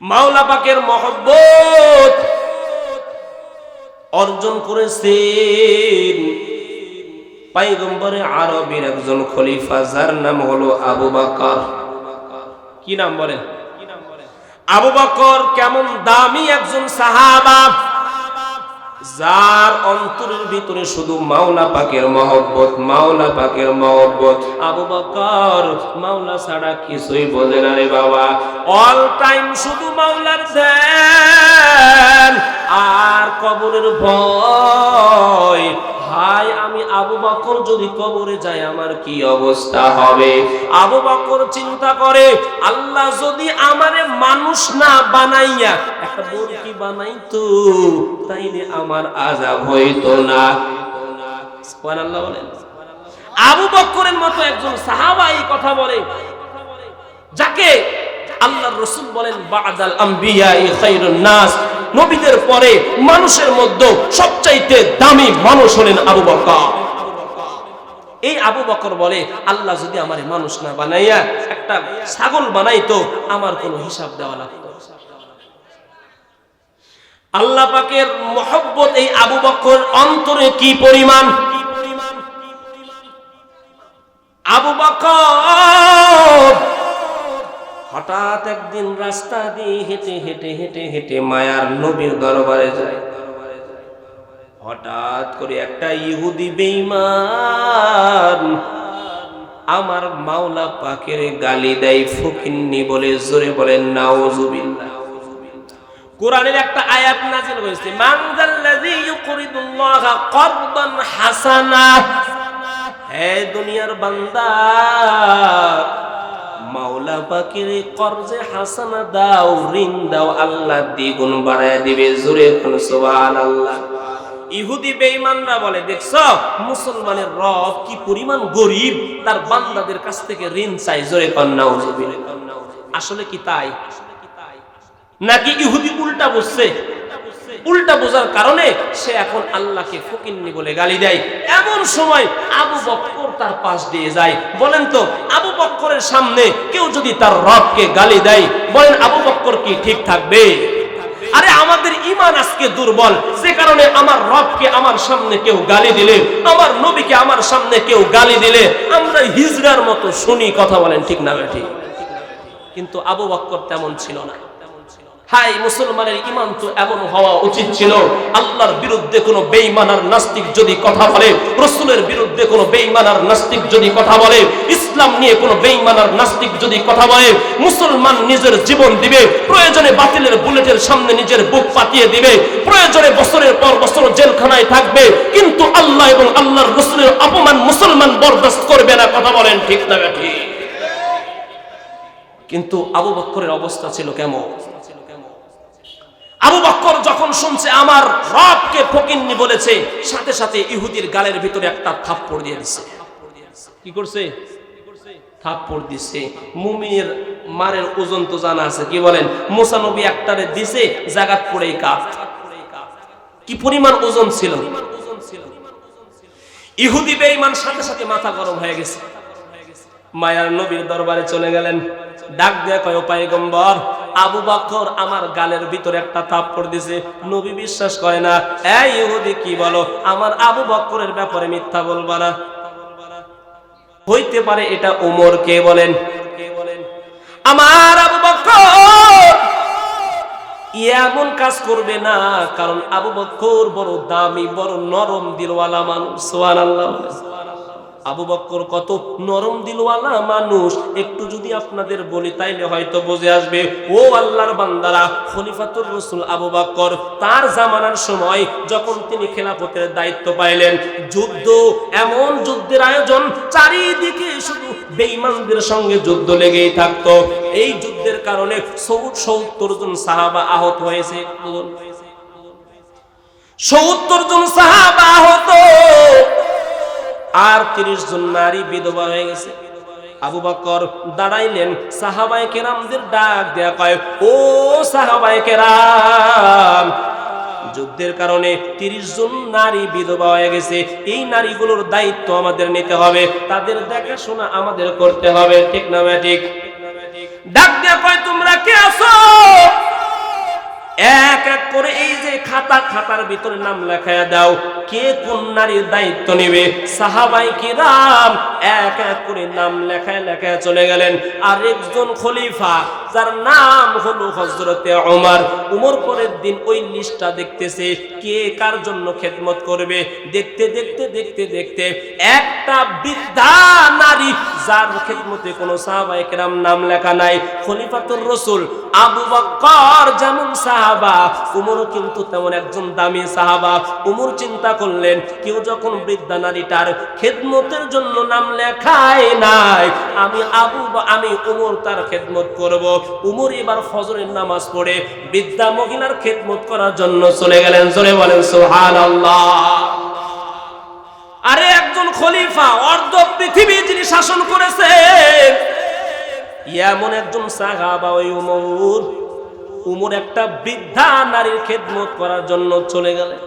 মাওলা পাকের মহব্বত অর্জন করেছেন পাইগম্বরে আরবের একজন খলিফা, যার নাম হলো আবু বাকর। কি নাম বলেন? আবু বাকর কেমন দামি একজন সাহাবা। যার অন্তরের ভিতরে শুধু মাওলা পাকের মহব্বত, মাওলা পাকের মহব্বত। আবু বকর মাওলা ছাড়া কিছুই বোঝে না রে বাবা। অল টাইম শুধু মাওলার আর কবরের ভয়। ভাই, আমি আবু বকর যদি কবরে যাই, আমার কি অবস্থা হবে? আবু বকর চিন্তা করে, আল্লাহ যদি আমারে মানুষ না বানাইয়া, একটা মুরগি বানাইতো? তাইলে আমার আজাব হইতো না। সুবহানাল্লাহ বলেন। আবু বকরের মতো একজন সাহাবা এই কথা বলে, যাকে আল্লাহর রসুল বলেন, বাদাল আম্বিয়া খাইরুন নাস। নবীদের পরে মানুষের মধ্যে সবচাইতে দামি মানুষ হলেন আবু বকর। এই আবু বকর বলে, আল্লাহ যদি আমার মানুষ না বানাইয়া একটা ছাগল বানাইতো, আমার কোনো হিসাব দেওয়া লাগতো আল্লাহ পাকের মহব্বত এই আবু বকর অন্তরে কি পরিমাণ? আবু বকর হঠাৎ একদিন রাস্তা দিয়ে হেঁটে হেঁটে হেঁটে হেঁটে মায়ার নবীর দরবারে যায়। হঠাৎ করে একটা ইহুদি বেইমান আমার মাওলা পাকের গালি দেয় ফকিন্নি বলে, জোরে বলেন নাউজুবিল্লাহ। কোরআনের একটা আয়াত নাযিল হয়েছে, মান যাল্লাযী ইউকরিদুল্লাহা করদান হাসানা হে দুনিয়ার বান্দা মাওলা পাকের কর্জে হাসানা দাও, ঋণ দাও, আল্লাহ দ্বিগুণ বাড়ায় দিবে। জোরে কোন সুবহানাল্লাহ। ইহুদি বেঈমানরা বলে, দেখছ, মুসলমানের রব কি পরিমাণ গরিব, তার বান্দাদের কাছ থেকে ঋণ চাই। জোরে কোন নাউজুবিল্লাহ। আসলে কি তাই? নাকি ইহুদি উল্টা বুঝছে উল্টা বোঝার কারণে সে এখন আল্লাহকে ফকিন্নি বলে গালি দেয়। এমন সময় আবু বক্কর তার পাশ দিয়ে যায়। বলেন তো, আবু বক্করের সামনে কেউ যদি তার রবকে গালি দেয়, বলেন আবু বক্কর কি ঠিক থাকবে? আরে আমাদের ইমান আজকে দুর্বল। যে কারণে আমার রবকে আমার সামনে কেউ গালি দিলে, আমার নবীকে আমার সামনে কেউ গালি দিলে, আমরা হিজড়ার মতো শুনি কথা বলেন ঠিক না ঠিক কিন্তু আবু বক্কর তেমন ছিল না। হাই, মুসলমানের ইমান তো এমন হওয়া উচিত ছিল, আল্লাহর বিরুদ্ধে কোনো বেঈমানার নাস্তিক যদি কথা বলে, রসুলের বিরুদ্ধে কোনো বেঈমানার নাস্তিক যদি কথা বলে, ইসলাম নিয়ে কোনো বেঈমানার নাস্তিক যদি কথা বলে, মুসলমান নিজের জীবন দিবে, প্রয়োজনে বাতিলের বুলেটের সামনে নিজের বুক পাতিয়ে দিবে, প্রয়োজনে বছরের পর বছর জেলখানায় থাকবে, কিন্তু আল্লাহ এবং আল্লাহর রসুলের অপমান মুসলমান বরদাস্ত করবে না, কথা বলেন ঠিক না, ঠিক? কিন্তু আবু বক্করের অবস্থা ছিল কেমন? আবু বক্কর যখন শুনছে, আমার রবকে ফকিন্নি বলেছে সাথে সাথে ইহুদির গালের ভিতরে একটা থাপ্পড় দিয়ে কি করছে? থাপ্পড় দিছে। মুমিনের মারের ওজন তো জানা আছে। কি বলেন? মুসানবী একটারে দিছে, জাগাত পড়েই কাপ কি পরিমাণ ওজন ছিল? ইহুদি বেঈমান সাথে সাথে মাথা গরম হয়ে গেছে। মায়ার নবীর দরবারে চলে গেলেন। ডাক দেয়া কয় পাইগম্বর আবু বকর আমার গালের ভিতরে একটা থাপ্পড় দিছে। নবী বিশ্বাস করে না, এই ইহুদি, কি বলো? আমার আবু বকরের ব্যাপারে মিথ্যা বলবা না। হইতে পারে এটা উমর, কে বলেন? আমার আবু বকর এমন কাজ করবে না, কারণ আবু বকর বড় দামি, বড় নরম দিলওয়ালা মানুষ। সুবহানাল্লাহ আবু বক্কর কত নরম দিলওয়ালা মানুষ। একটু যদি আপনাদের বলি, তাইলে হয়তো বুঝে আসবে, ও আল্লাহর বান্দারা, খলিফাতুর রসুল আবু বক্কর, তার জামানার সময় যখন তিনি খেলাফতের দায়িত্ব পাইলেন, যুদ্ধ, এমন যুদ্ধের আয়োজন, চারিদিকে শুধু বেঈমানদের সঙ্গে যুদ্ধ লেগেই থাকতো। এই যুদ্ধের কারণে সত্তর জন সাহাবা আহত হয়েছে। সত্তর জন সাহাবা আহত। আর তিরিশ জন নারী বিধবা হয়ে গেছে। আবু বকর দাঁড়াইলেন সাহাবাই কেরামদের ডাক দেয়া কয়, ও সাহাবাই কেরাম, যুদ্ধের কারণে তিরিশ জন নারী বিধবা হয়ে গেছে। এই নারীগুলোর দায়িত্ব আমাদের নিতে হবে, তাদের দেখাশোনা আমাদের করতে হবে। ঠিক না ঠিক? ডাক দেয়া কয়, তোমরা কে আছো? এক এক করে এই যে খাতা, খাতার ভিতরে নাম লেখায় দাও। কে কোন নারীর দায়িত্ব নেবে? সাহাবাই কিরাম এক এক করে নাম লেখায় লেখায় চলে গেলেন। আর একজন খলিফা, যার নাম হলো হজরতে ওমর উমর পরের দিন ওই লিস্টটা দেখতেছে কে কার জন্য খেদমত করবে। দেখতে দেখতে দেখতে দেখতে একটা বৃদ্ধা নারী, যার খেদমতে কোনো সাহাবায়ে কেরাম নাম লেখা নাই। খলিফা খলিফাতুর রসুল আবু বক্কর যেমন সাহাবা উমরও কিন্তু তেমন একজন দামি সাহাবা। উমর চিন্তা করলেন, কেউ যখন বৃদ্ধা নারীটার খেদমতের জন্য নাম লেখায় নাই, আমি আবু বা- আমি উমর তার খেদমত করব। উমর এবার ফজরের নামাজ পড়ে বৃদ্ধা মহিলার খেদমত করার জন্য চলে গেলেন। জোরে বলেন, সুবহানাল্লাহ। আরে একজন খলিফা, অর্ধ পৃথিবী যিনি শাসন করেছেন, এমন একজন সাহাবা ওই উমর। উমর একটা বৃদ্ধা নারীর খেদমত করার জন্য চলে গেলেন।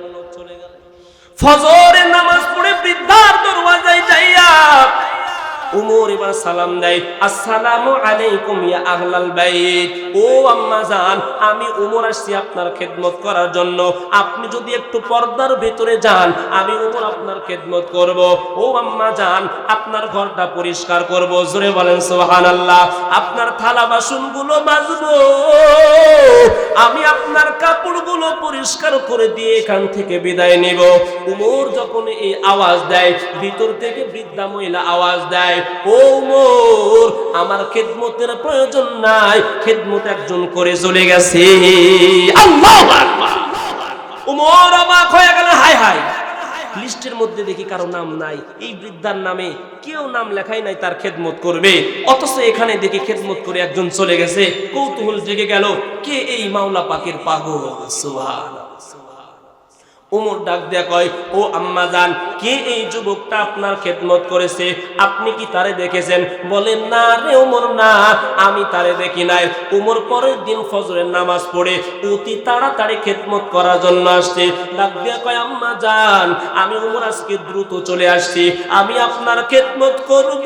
ফজরের নামাজ পড়ে বৃদ্ধার সালাম দেয়, আসসালামু আলাইকুম ইয়া আহলাল বাইত। ও আম্মা জান, আমি উমর আসছি আপনার খেদমত করার জন্য। আপনি যদি একটু পর্দার ভেতরে যান, আমি উমর আপনার খেদমত করব। ও আম্মা জান, আপনার ঘরটা পরিষ্কার করব। জোরে বলেন, সুবহানাল্লাহ, আপনার থালা বাসনগুলো মাজবো। আমি আপনার কাপড়গুলো পরিষ্কার করে দিয়ে এখান থেকে বিদায় নেব। উমর যখন এই আওয়াজ দেয়, ভিতর থেকে বৃদ্ধা মহিলা আওয়াজ দেয়, ও উমর, আমার খেদমতের প্রয়োজন নাই। খেদমত একজন করে চলে গেছে। উমর অবাক হয়ে গেল হাই হাই লিস্টের মধ্যে দেখি কারও নাম নাই। এই বৃদ্ধার নামে কেউ নাম লেখাই নাই, তার খেদমত করবে। অথচ এখানে দেখি খেদমত করে একজন চলে গেছে। কৌতূহল জেগে গেল, কে এই মাওলা পাকের পাগল? সুবহান উমর ডাক দেয়া কয়, ও আম্মা জান, কে এই যুবকটা আপনার খেদমত করেছে? আপনি কি তারে দেখেছেন? বলেন, না রে উমর, না, আমি তারে দেখি নাই। উমর পরের দিন ফজরের নামাজ পড়ে অতি তাড়াতাড়ি খেদমত করার জন্য আসছে। ডাক দেয়া কয়, আম্মা জান, আমি উমর আজকে দ্রুত চলে আসছি, আমি আপনার খেদমত করব।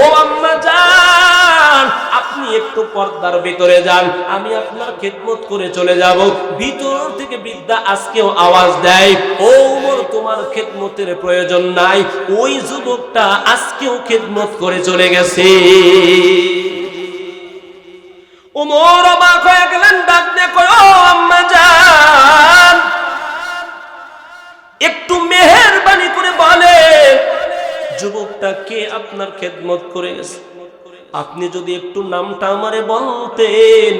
ও আম্মা জান, আপনি একটু পর্দার ভিতরে যান, আমি আপনার খেদমত করে চলে যাব। ভিতর থেকে বিদ্যা আজকেও আওয়াজ দেয়, ও উমর, তোমার খেদমতের প্রয়োজন নাই। ওই যুবকটা আজকেও খেদমত করে চলে গেছে। উমর অবাক হয়ে গেলেন, ডাক ও আম্মা জান, একটু মেহেরবানি করে বলে, যুবকটা কে আপনার খেদমত করে গেছে আপনি যদি একটু নামটা আমারে বলতেন,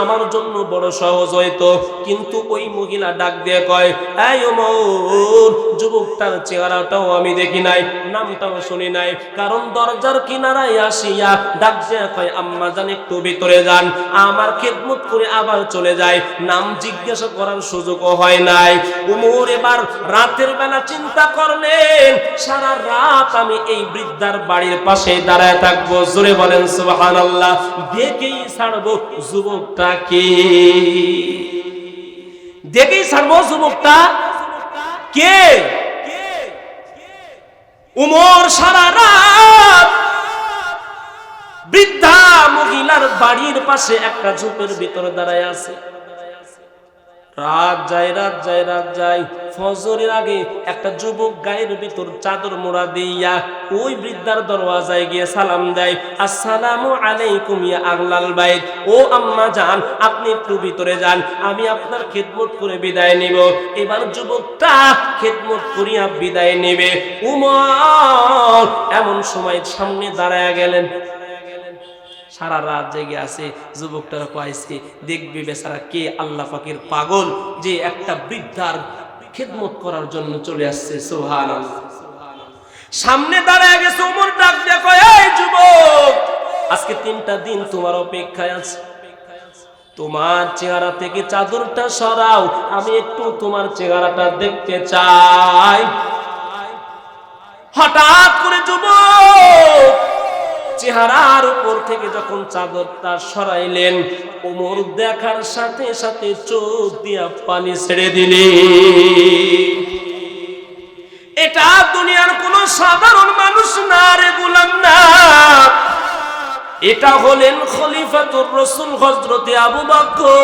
আমার জন্য বড় সহজ হয়তো কিন্তু ওই মহিলা ডাক দিয়ে কয়, এই ওমর, যুবকটার চেহারাটাও আমি দেখি নাই, নামটাও শুনি নাই। কারণ দরজার কিনারায় আসিয়া ডাক দিয়ে কয়, আম্মা জান একটু ভিতরে যান। আমার খেদমত করে আবার চলে যায়। নাম জিজ্ঞাসা করার সুযোগও হয় নাই। উমর এবার রাতের বেলা চিন্তা করলেন, সারা রাত আমি এই বৃদ্ধার বাড়ির পাশে দাঁড়ায় থাকব। জোরে বলেন, সুবহানাল্লাহ, দেখেই ছাড়বো যুবকটাকে। দেখেই ছাড়বো যুবকটা কে? উমর সারা রাত বৃদ্ধা মহিলার বাড়ির পাশে একটা ঝোপের ভিতরে দাঁড়ায় আছে। রাত যায় রাত যায় রাত যায়। ফজরের আগে একটা যুবক গায়ের ভিতর চাদর মোড়া দিয়া ওই বৃদ্ধার দরওয়াজায় গিয়ে সালাম দেয়, আসসালামু আলাইকুম ইয়া আগলাল বাইত। ও আম্মা যান আপনি একটু ভিতরে যান, আমি আপনার খেদমত করে বিদায় নিব। এবার যুবকটা খেদমত করিয়া বিদায় নেবে। উমর এমন সময় সামনে দাঁড়ায় গেলেন। সারা রাত জেগে আছে, যুবকটারা পাইছে দেখবে বেচারা কে আল্লাহ পাকের পাগল, যে একটা বৃদ্ধার খেদমত করার জন্য চলে আসছে সোহান সামনে দাঁড়ায় গেছে উমর, ডাক দেখো, এই যুবক, আজকে তিনটা দিন তোমার অপেক্ষায় আছে। তোমার চেহারা থেকে চাদরটা সরাও, আমি একটু তোমার চেহারাটা দেখতে চাই। হঠাৎ করে যুবক চেহারার উপর থেকে যখন চাদরটা সরাইলেন ওমর দেখার সাথে সাথে চোখ দিয়া পানি ছেড়ে দিলি এটা দুনিয়ার কোন সাধারণ মানুষ না রে গুলাম না। এটা হলেন খলিফা খলিফাতুর রসুল হজরতে আবু বকর।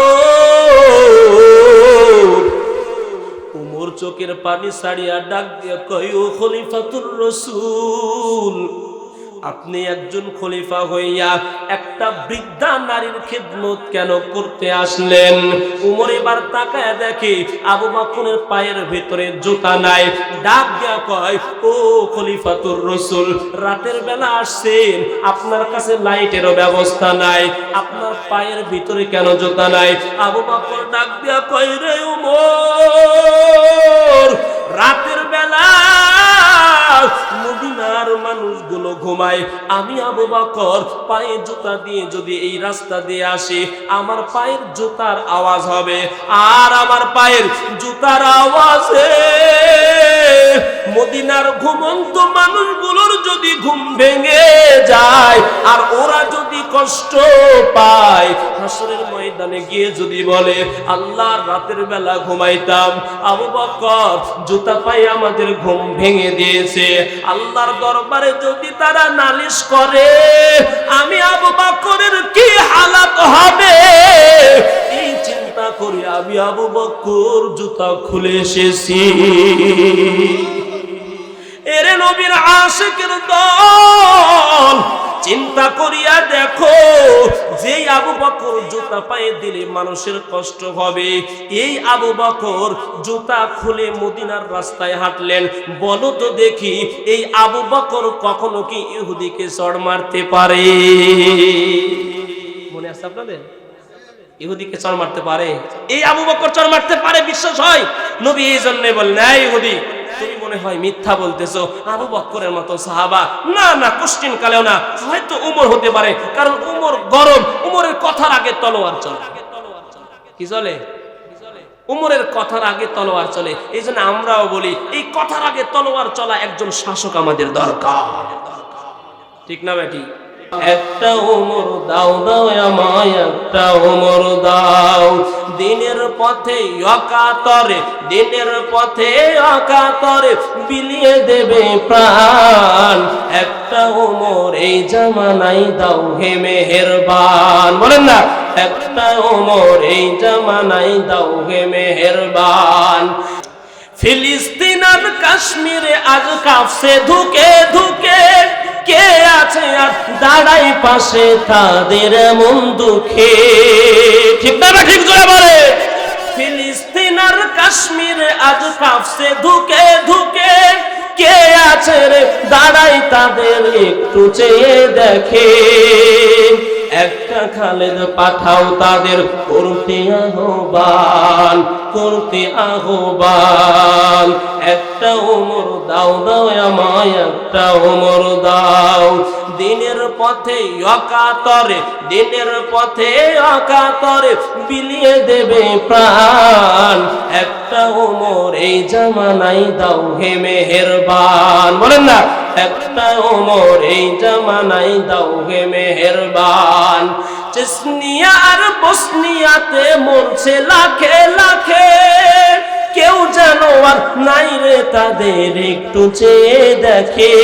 উমর চোখের পানি ছাড়িয়া ডাক দিয়া কয় ও খলিফাতুর রসুল আপনি একজন খলিফা হইয়া একটা বৃদ্ধা নারীর খেদমত কেন করতে আসলেন? উমর এবার তাকায় দেখে আবু বাকরের পায়ের ভিতরে জুতা নাই। ডাক দিয়া কয়, ও খলিফাতুর রসুল, রাতের বেলা আসছেন। আপনার কাছে লাইটেরও ব্যবস্থা নাই। আপনার পায়ের ভিতরে কেন জুতা নাই? আবু বাকর ডাক দিয়া কয়, রে উমর, রাতের বেলা মদিনার মানুষগুলো ঘুমায়। আমি আবু বকর, পায়ে জুতা দিয়ে যদি এই রাস্তা দিয়ে আমার পায়ের জুতার আওয়াজ হবে। আর আমার পায়ের জুতার আওয়াজে মদিনার ঘুমন্ত মানুষগুলোর যদি ঘুম ভেঙে যায়, আর ওরা যদি কষ্ট পায়, হাসরের ময়দানে গিয়ে যদি বলে আল্লাহ রাতের বেলা ঘুমাইতাম। আবু বকর জুতা পায়ে আমাদের ঘুম ভেঙে দিয়েছে। আল্লাহর দরবারে যদি তারা নালিশ করে, আমি আবু বকরের কি হালাত হবে? এই চিন্তা করে আমি আবু বকর জুতা খুলে এসেছি। এরে নবীর আশিকের দল, চিন্তা করিয়া দেখো, যেই আবু বকর জুতা পায়ে দিলে মানুষের কষ্ট হবে। এই আবু বকর জুতা খুলে মদিনার রাস্তায় হাঁটলেন। বলো তো দেখি, এই আবু বকর কখনো কি ইহুদিকে চড় মারতে পারে? মনে আছে আপনাদের? ইহুদিকে চর মারতে পারে? এই আবু বকর চড় মারতে পারে, বিশ্বাস হয়? নবী এই জন্য বললেন "এই ইহুদি। তুমি মনে হয় মিথ্যা বলতেছো। আবু বক্করের মতো সাহাবা। না না, কোশ্চিন কালেও না। হয়তো উমর হতে পারে, কারণ উমর গরম। উমরের কথার আগে তলোয়ার চলে। কি চলে? উমরের কথার আগে তলোয়ার চলে। এই জন্য আমরাও বলি, এই কথার আগে তলোয়ার চলা একজন শাসক আমাদের দরকার। ঠিক না, বেটি? একটা ওমর দাও দাও আমায় একটা ওমর দাও। দিনের পথে অকাতরে, দিনের পথে অকাতরে বিলিয়ে দেবে প্রাণ। একটা ওমর এই জামানাই দাও হে মেহেরবান। বলেন না, একটা ওমর এই জামানাই দাও হে মেহেরবান। ফিলিস্তিন আর কাশ্মীরে আজ কাঁপছে ধুকে ধুকে। কে আছে আর দাঁড়াই পাশে তাদের মন দুঃখে? ঠিক না ঠিক জোরে বলে? ফিলিস্তিন আর কাশ্মীরে আজ কাঁপছে ধুকে ধুকে। কে আছে রে দাঁড়াই তাদের একটু চেয়ে দেখে? একটা খালেদ পাঠাও তাদের, করতে আহ্বান করতে আহ্বান। একটা ওমর দাও দাও আমায় একটা ওমর দাও। দিনের পথে অকাতরে, দিনের পথে অকাতরে বিলিয়ে দেবে প্রাণ। একটা ওমর এই জামানাই দাও হে মেহেরবান। বলেন না, একটা ওমর এই জামানাই দাও হে মেহেরবান। চেসনিয়া আর বসনিয়াতে মরছে লাখে লাখে। কেউ যেন আর নাই রে তাদের একটু চেয়ে দেখে।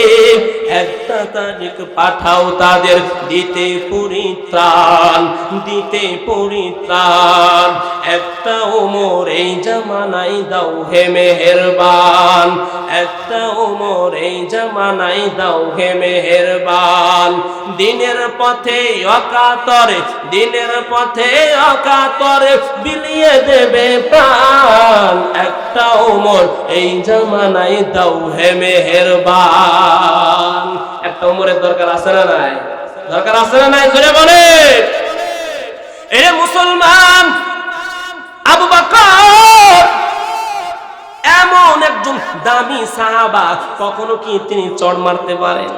একটা তারিখ পাঠাও তাদের, দিতে পরিত্রাণ দিতে পরিত্রাণ। একটা ওমর এই জামানাই দাও হে মেহেরবান। একটা ওমর এই জামানাই দাও হে মেহেরবান। দিনের পথে অকাতরে, দিনের পথে অকাতরে বিলিয়ে দেবে প্রাণ। একটা ওমর এই জামানাই দাও হে মেহেরবান। একটা ওমরের দরকার আছে না নাই? দরকার আছে না নাই? জোরে বলে। এ মুসলমান, আবু বকর, এমন একজন দামি সাহাবা কখনো কি তিনি চড় মারতে পারেন?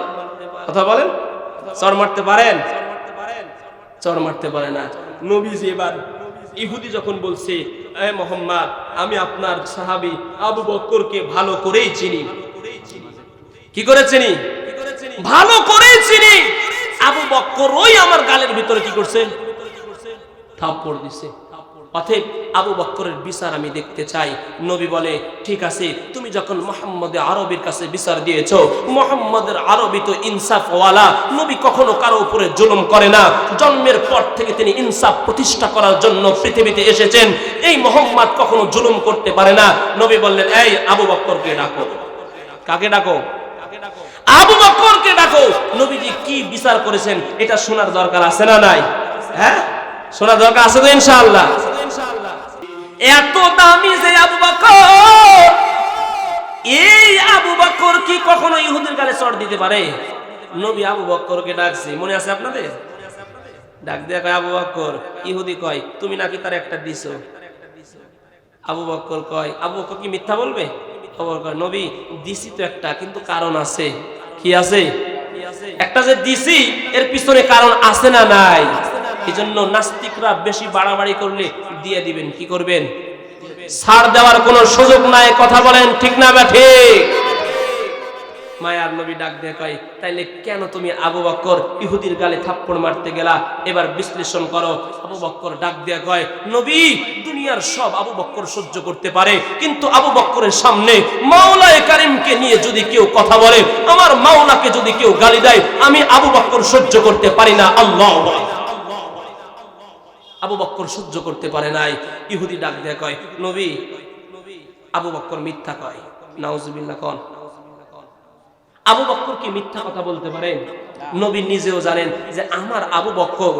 কথা বলেন। চড় মারতে পারেন? চড় মারতে পারে না। নবীজি এবার ইহুদি যখন বলছে, এ মোহাম্মদ, আমি আপনার সাহাবি আবু বক্করকে ভালো করেই চিনি। কি করে চিনি ভালো করেই চিনি। আবু বক্কর ওই আমার গালের ভিতরে কি করছে? থাপ্পড় দিছে। অতএব আবু বক্করের বিচার আমি দেখতে চাই। নবী বলে, ঠিক আছে, তুমি যখন মোহাম্মদে আরবির কাছে বিচার দিয়েছ, মোহাম্মদের আরবি তো ইনসাফওয়ালা। নবী কখনো কারও উপরে জুলুম করে না। জন্মের পর থেকে তিনি ইনসাফ প্রতিষ্ঠা করার জন্য পৃথিবীতে এসেছেন। এই মোহাম্মদ কখনো জুলুম করতে পারে না। নবী বললেন, এই আবু বক্করকে ডাকো। কাকে ডাকো? আবু বক্করকে ডাকো। নবীজি কি বিচার করেছেন এটা শোনার দরকার আছে না নাই? হ্যাঁ? শোনার দরকার আছে তো ইনশাআল্লাহ। এত দামি যে আবু বকর এই আবু বকর কি কখনো ইহুদের গালে চড় দিতে পারে? নবী আবু বকরকে ডাকছে মনে আছে আপনাদের? ডাক দিয়া কয় আবু বকর ইহুদি কয় তুমি নাকি তার একটা দিছো? আবু বকর কয় আবু বকর কি মিথ্যা বলবে? বকর কয়, নবী দিছি তো একটা কিন্তু কারণ আছে। কি আছে? একটা যে দিছি, এর পিছনে কারণ আছে না নাই? এই জন্য নাস্তিকরা বেশি বাড়াবাড়ি করলে দিয়ে দিবেন, কি করবেন? ছাড় দেওয়ার কোনো সুযোগ নাই, কথা বলেন ঠিক না বা ঠিক? মায়ার নবী ডাক দিয়ে কয়, তাইলে কেন তুমি আবু বক্কর ইহুদির গালে থাপ্পড় মারতে গেলা? এবার বিশ্লেষণ করো। আবু বক্কর ডাক দিয়ে কয়, নবী, দুনিয়ার সব আবু বক্কর সহ্য করতে পারে, কিন্তু আবু বক্করের সামনে মাওলায়ে কারিমকে নিয়ে যদি কেউ কথা বলে, আমার মাওলাকে যদি কেউ গালি দেয়, আমি আবু বক্কর সহ্য করতে পারি না। আল্লাহ আবু বক্কর সহ্য করতে পারে নাই। ইহুদি ডাক দিয়ে কয়, নবী, আবু বক্কর মিথ্যা কয়। নাউজুবিল্লাহ কন। আবু বক্কর কি মিথ্যা কথা বলতে পারেন নবী নিজেও জানেন যে আমার আবু বক্কর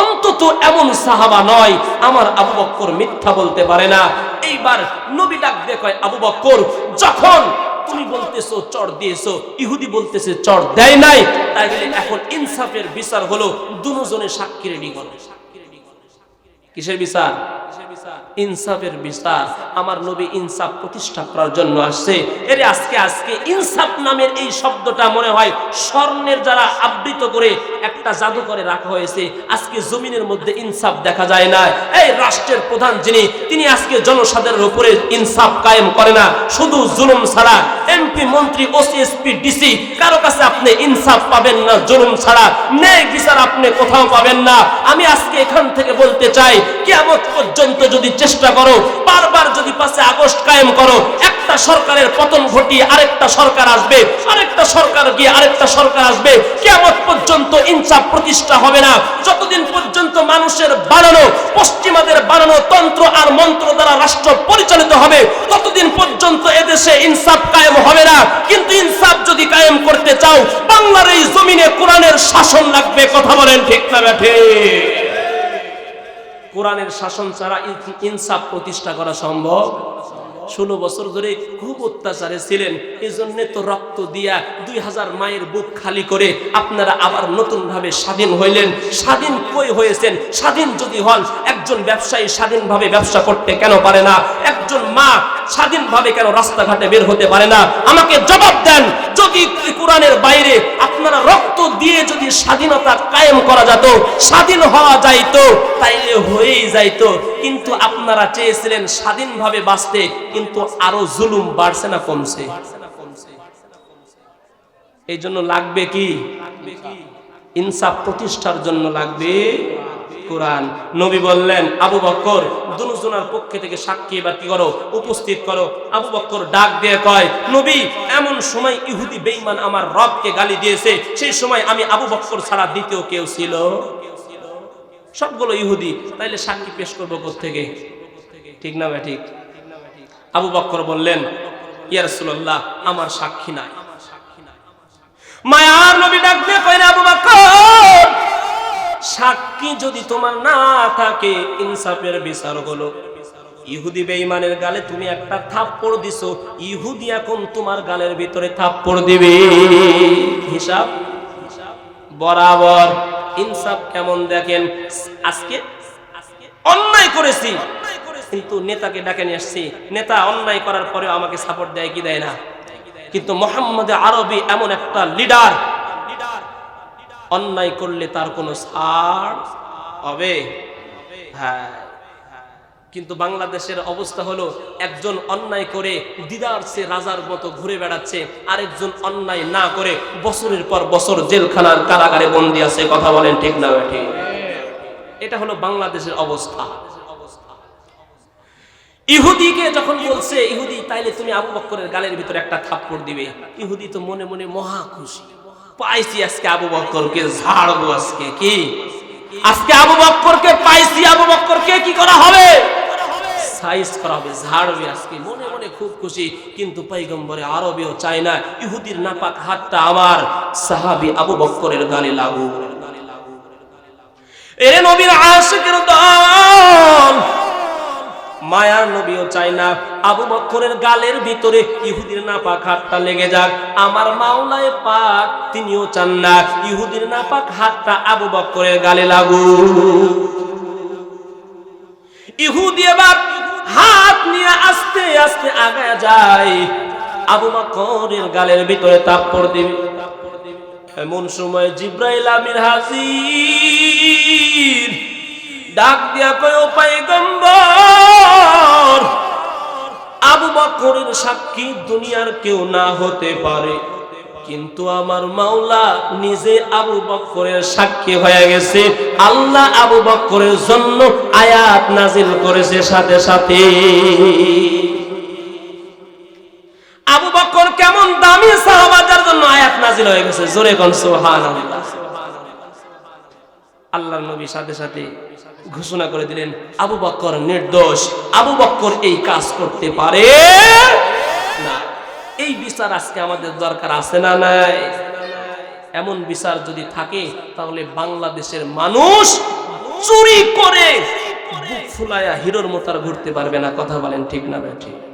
অন্তত এমন সাহাবা নয়, আমার আবু বক্কর মিথ্যা বলতে পারে না। এইবার নবী ডাক কয়, আবু বক্কর, যখন তুমি বলতেছো চড় দিয়েছ, ইহুদি বলতেছে চড় দেয় নাই তাই এখন ইনসাফের বিচার হলো দুজনে সাক্ষী রেডি করো কিসের বিচার? ইনসাফের বিচার। আমার নবী ইনসাফ প্রতিষ্ঠা করার জন্য আসছে। এর আজকে আজকে ইনসাফ নামের এই শব্দটা মনে হয় স্বর্ণের যারা আবৃত করে একটা জাদু করে রাখা হয়েছে। আজকে জমিনের মধ্যে ইনসাফ দেখা যায় না। এই রাষ্ট্রের প্রধান যিনি, তিনি আজকে জনসাধারণের উপরে ইনসাফ কায়েম করে না। শুধু জুলুম ছাড়া এমপি মন্ত্রী ওসি এসপি ডিসি কারও কাছে আপনি ইনসাফ পাবেন না, জুলুম ছাড়া, ন্যায় বিচার আপনি কোথাও পাবেন না। আমি আজকে এখান থেকে বলতে চাই, কিয়ামত পর্যন্ত যদি চেষ্টা করো, বারবার যদি পাশে আগস্ট কায়েম করো, একটা সরকারের পতন ঘটিয়ে আরেকটা সরকার আসবে, আরেকটা সরকার গিয়ে আরেকটা সরকার আসবে, কিয়ামত পর্যন্ত ইনসাফ প্রতিষ্ঠা হবে না। যতদিন পর্যন্ত মানুষের বানানো, পশ্চিমাদের বানানো তন্ত্র আর মন্ত্র দ্বারা রাষ্ট্র পরিচালিত হবে, ততদিন পর্যন্ত এদেশে ইনসাফ কায়েম হবে না। কিন্তু ইনসাফ যদি কায়েম করতে চাও, বাংলার এই জমিনে কোরআনের শাসন লাগবে, কথা বলেন ঠিক না ব্যাঠে? কোরআনের শাসন ছাড়া ইনসাফ প্রতিষ্ঠা করা সম্ভব? ষোলো বছর ধরে খুব অত্যাচারে ছিলেন। এই জন্য তো রক্ত দিয়া দুই হাজার মায়ের বুক খালি করে আপনারা আবার নতুন ভাবে স্বাধীন হইলেন। স্বাধীন কই হয়েছেন? স্বাধীন যদি হন একজন ব্যবসায়ী স্বাধীনভাবে ব্যবসা করতে কেন পারে না? একজন মা স্বাধীনভাবে কেন রাস্তাঘাটে বের হতে পারে না? আমাকে জবাব দেন, যদি কোরআনের বাইরে আপনারা রক্ত দিয়ে যদি স্বাধীনতা কায়েম করা যেত, স্বাধীন হওয়া যাইতো, তাইলে হয়েই যাইত। কিন্তু আপনারা চেয়েছিলেন স্বাধীনভাবে বাঁচতে, কিন্তু আরও জুলুম বাড়ছে না কমছে। এই জন্য লাগবে কি? ইনসাফ প্রতিষ্ঠার জন্য লাগবে। কোরআন। নবী বললেন, আবু বক্কর, দুনুজনার পক্ষে থেকে সাক্ষী এবার কি করো? উপস্থিত করো। আবু বক্কর ডাক দিয়ে কয়, নবী, এমন সময় ইহুদি বেঈমান আমার রবকে গালি দিয়েছে, সেই সময় আমি আবু বক্কর ছাড়া দ্বিতীয় কেউ ছিল। সবগুলো ইহুদি, তাইলে সাক্ষী পেশ করব থেকে ঠিক না ভাই ঠিক আবু বক্কর বললেন, ইয়া রাসূলুল্লাহ, আমার সাক্ষী নাই। মায়ার নবী ডাক দিয়ে কইরা আবু বকর সাক্ষী যদি তোমার না থাকে, ইনসাফের বিচার হলো। ইহুদি বেঈমানের গালে তুমি একটা থাপ্পড় দিছো, ইহুদি এখন তোমার গালের ভিতরে থাপ্পড় দিবে। হিসাব? বরাবর। ইনসাফ কেমন দেখেন? আজকে অন্যায় করেছি। কিন্তু নেতাকে ডাকে নিয়ে আসছি। নেতা অন্যায় করার পরেও আমাকে সাপোর্ট দেয় কি দেয় না? কিন্তু মোহাম্মদ আরবি এমন একটা লিডার অন্যায় করলে তার কোনো হবে? হ্যাঁ। কিন্তু বাংলাদেশের অবস্থা হলো, একজন অন্যায় করে দিদার সে রাজার মতো ঘুরে বেড়াচ্ছে, আরেকজন অন্যায় না করে বছরের পর বছর জেলখানার কারাগারে বন্দি আছে, কথা বলেন ঠিক না ঠিক এটা হলো বাংলাদেশের অবস্থা। ইহুদিকে যখন বলছে, ইহুদি, তাইলে তুমি আবু বক্করের গালের ভিতরে একটা থাপ্পড় দিবে। ইহুদি তো মনে মনে মহা খুশি। পাইছি আজকে আবু বক্করকে ঝাড়বো আজকে কি? আজকে আবু বক্করকে পাইছি আবু বক্করকে কি করা হবে? সাইজ করা হবে ঝাড়বে আজকে মনে মনে খুব খুশি। কিন্তু পৈগম্বরে আরবিও চায় না ইহুদির নাপাক হাতটা আমার। সাহাবি আবু বক্করের গালে লাগু এ নবীর আশিকের দল মায়ার নবীও চায় না। আবু বক্করের গালের ভিতরে ইহুদির নাপাক হাতটা লেগে যাক। আমার মাওলায় পাক তিনিও চান না। ইহুদির নাপাক হাতটা আবু বক্করের গালে লাগু ইহুদি এবার হাত নিয়ে আস্তে আস্তে আগায় যায়। আবু বকরের গালের ভিতরে তাপ্পড় দিবে। এমন সময় জিব্রাইল আমির হাজির ডাক দিয়া কয় পাইগম্বর আবু বকরের সাক্ষী দুনিয়ার কেউ না হতে পারে। কিন্তু আমার মাওলা নিজে আবু বক্করের সাক্ষী হয়ে গেছে। আল্লাহ আবু বক্করের জন্য আয়াত নাজিল করেছে সাথে সাথে। আবু বক্কর কেমন দামি সাহাবাদের জন্য আয়াত নাজিল হয়ে গেছে? জোরে কোন সুবহানাল্লাহ। আল্লাহর নবী সাথে সাথে ঘোষণা করে দিলেন, আবু বক্কর নির্দোষ, আবু বক্কর এই কাজ করতে পারে? না। এই বিচার আজকে আমাদের দরকার আছে না নাই? এমন বিচার যদি থাকে, তাহলে বাংলাদেশের মানুষ চুরি করে ফুলায়া হিরোর মতো আর ঘুরতে পারবে না। কথা বলেন ঠিক না ঠিক।